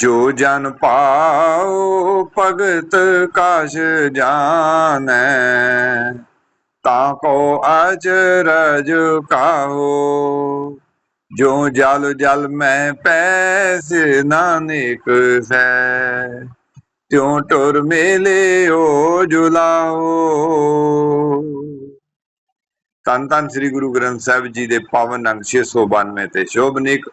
ਜੋ ਜਨ ਪਾਉ ਭਗਤ ਕਾਸ਼ ਜਾਣੈ, ਤਾ ਕੋ ਅਚਰਜ ਕਾਹੋ ਜੋ ਜਲ ਜਲ ਮੈਂ ਪੈਸੇ ਨਾਨਕ ਸੈ, ਤਿਉ ਟੁਰ ਮੇਲਿਓ ਜੁਲਾਓ। ਤਨ ਤਨ ਸ੍ਰੀ ਗੁਰੂ ਗ੍ਰੰਥ ਸਾਹਿਬ ਜੀ ਦੇ ਪਾਵਨ ਅੰਗ 692 ਤੇ ਸ਼ੋਭਨਿਕ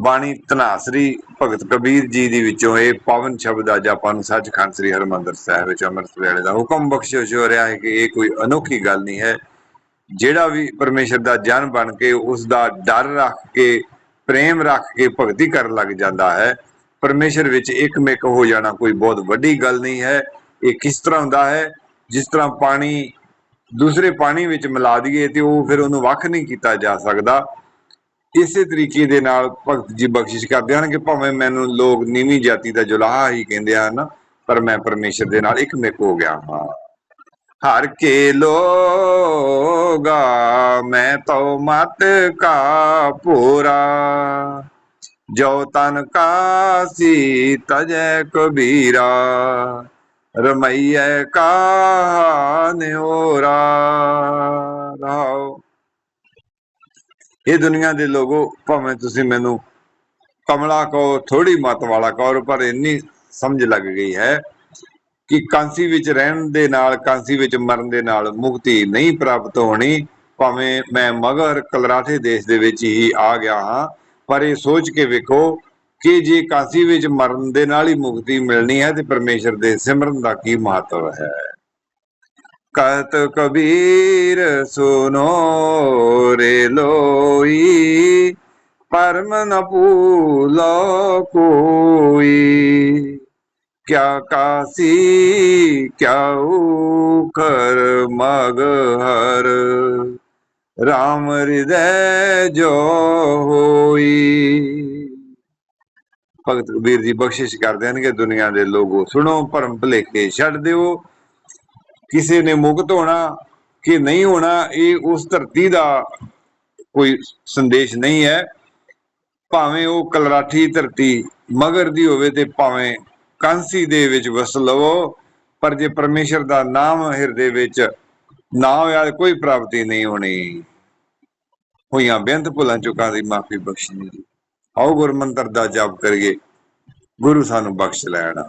ਬਾਣੀ ਤਨਾਸਰੀ ਭਗਤ ਕਬੀਰ ਜੀ ਦੀ ਵਿੱਚੋਂ ਇਹ ਪਾਵਨ ਸ਼ਬਦ ਅੱਜ ਆਪਾਂ ਨੂੰ ਸੱਚਖੰਡ ਸ੍ਰੀ ਹਰਮੰਦਰ ਸਾਹਿਬ ਵਿੱਚ ਅੰਮ੍ਰਿਤ ਵੇਲੇ ਦਾ ਹੁਕਮ ਬਖਸ਼ਿਸ਼ ਹੋ ਰਿਹਾ ਹੈ ਕਿ ਇਹ ਕੋਈ ਅਨੋਖੀ ਗੱਲ ਨਹੀਂ ਹੈ। ਜਿਹੜਾ ਵੀ ਪਰਮੇਸ਼ਰ ਦਾ ਜਨ ਬਣ ਕੇ ਉਸ ਦਾ ਡਰ ਰੱਖ ਕੇ, ਪ੍ਰੇਮ ਰੱਖ ਕੇ ਭਗਤੀ ਕਰਨ ਲੱਗ ਜਾਂਦਾ ਹੈ, ਪਰਮੇਸ਼ਰ ਵਿੱਚ ਇੱਕਮਿਕ ਹੋ ਜਾਣਾ ਕੋਈ ਬਹੁਤ ਵੱਡੀ ਗੱਲ ਨਹੀਂ ਹੈ। ਇਹ ਕਿਸ ਤਰ੍ਹਾਂ ਹੁੰਦਾ ਹੈ? ਜਿਸ ਤਰ੍ਹਾਂ ਪਾਣੀ, ਦੂਸਰੇ ਪਾਣੀ ਵਿੱਚ ਮਿਲਾ ਦਈਏ ਤੇ ਉਹ ਫਿਰ ਉਹਨੂੰ ਵੱਖ ਨਹੀਂ ਕੀਤਾ ਜਾ ਸਕਦਾ। ਇਸੇ ਤਰੀਕੇ ਦੇ ਨਾਲ ਭਗਤ ਜੀ ਬਖਸ਼ਿਸ਼ ਕਰਦੇ ਹਨ ਕਿ ਭਾਵੇਂ ਮੈਨੂੰ ਲੋਕ ਨੀਵੀਂ ਜਾਤੀ ਦਾ ਜੁਲਾਹਾ ਹੀ ਕਹਿੰਦੇ ਹਨ, ਪਰ ਮੈਂ ਪਰਮੇਸ਼ਰ ਦੇ ਨਾਲ ਇੱਕਮਿਕ ਹੋ ਗਿਆ ਹਾਂ। ਹਰ ਕੇ ਲੋਗਾ, ਮੈਂ ਤੋ ਮਤ ਕਾ ਪੂਰਾ। ਜੋ ਤਨ ਕਾਸੀ, ਤਜੈ ਕਬੀਰਾ। ਰਮਈਐ ਕਾ ਨਿਓਰਾ ਰਹਾਓ ਇਹ ਦੁਨੀਆ ਦੇ ਲੋਗੋ, ਭਾਵੇਂ ਤੁਸੀਂ ਮੈਨੂੰ ਕਮਲਾ ਕਹੋ ਥੋੜੀ ਮਤ ਵਾਲਾ ਕਹੋ, ਪਰ ਇੰਨੀ ਸਮਝ ਲੱਗ ਗਈ ਹੈ ਕਿ ਕਾਂਸੀ ਵਿੱਚ ਰਹਿਣ ਦੇ ਨਾਲ, ਕਾਂਸੀ ਵਿੱਚ ਮਰਨ ਦੇ ਨਾਲ ਮੁਕਤੀ ਨਹੀਂ ਪ੍ਰਾਪਤ ਹੋਣੀ, ਭਾਵੇਂ ਮੈਂ ਮਗਰ ਕਲਰਾਠੇ ਦੇਸ਼ ਦੇ ਵਿੱਚ ਹੀ ਆ ਗਿਆ ਹਾਂ, ਪਰ ਇਹ ਸੋਚ ਕੇ ਵੇਖੋ ਕਿ ਜੇ ਕਾਂਸੀ ਵਿੱਚ ਮਰਨ ਦੇ ਨਾਲ ਹੀ ਮੁਕਤੀ ਮਿਲਣੀ ਹੈ, ਤੇ ਪਰਮੇਸ਼ਰ ਦੇ ਸਿਮਰਨ ਦਾ ਕੀ ਮਹੱਤਵ ਹੈ। ਕਤ ਕਬੀਰ ਸੁਨੋ ਰੇ ਲੋਈ, ਪਰਮ ਨ ਭੂਲੋ ਕੋਈ। ਕਿਆ ਕਾਸੀ, ਕਿਆ ਉਖਰ ਮਗ ਹਰ, ਰਾਮ ਹਿਰਦੈ ਜੋ ਹੋਈ। ਭਗਤ ਕਬੀਰ ਜੀ ਬਖਸ਼ਿਸ਼ ਕਰਦੇ ਹਨ ਕਿ ਦੁਨੀਆ ਦੇ ਲੋਗੋ ਸੁਣੋ, ਭਰਮ ਭਲੇਖੇ ਛੱਡ ਦਿਓ। ਕਿਸੇ ਨੇ ਮੁਕਤ ਹੋਣਾ ਕਿ ਨਹੀਂ ਹੋਣਾ, ਇਹ ਉਸ ਧਰਤੀ ਦਾ ਕੋਈ ਸੰਦੇਸ਼ ਨਹੀਂ ਹੈ। ਭਾਵੇਂ ਉਹ ਕਲਰਾਠੀ ਧਰਤੀ ਮਗਰ ਦੀ ਹੋਵੇ ਤੇ ਭਾਵੇਂ ਕਾਂਸੀ ਦੇ ਵਿੱਚ ਵਸ ਲਵੋ, ਪਰ ਜੇ ਪਰਮੇਸ਼ਰ ਦਾ ਨਾਮ ਹਿਰਦੇ ਵਿੱਚ ਨਾ ਹੋਇਆ, ਕੋਈ ਪ੍ਰਾਪਤੀ ਨਹੀਂ ਹੋਣੀ। ਹੋਈਆਂ ਬੇਅੰਤ ਭੁੱਲਾਂ ਚੁੱਕਾਂ ਦੀ ਮਾਫੀ ਬਖਸ਼ਣੀ ਜੀ ਆਓ ਗੁਰਮੰਤਰ ਦਾ ਜਪ ਕਰੀਏ। ਗੁਰੂ ਸਾਨੂੰ ਬਖਸ਼ ਲੈਣਾ।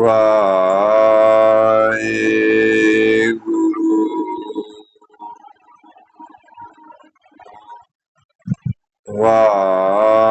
ਵਾਹਿਗੁਰੂ ਵਾਹਿਗੁਰੂ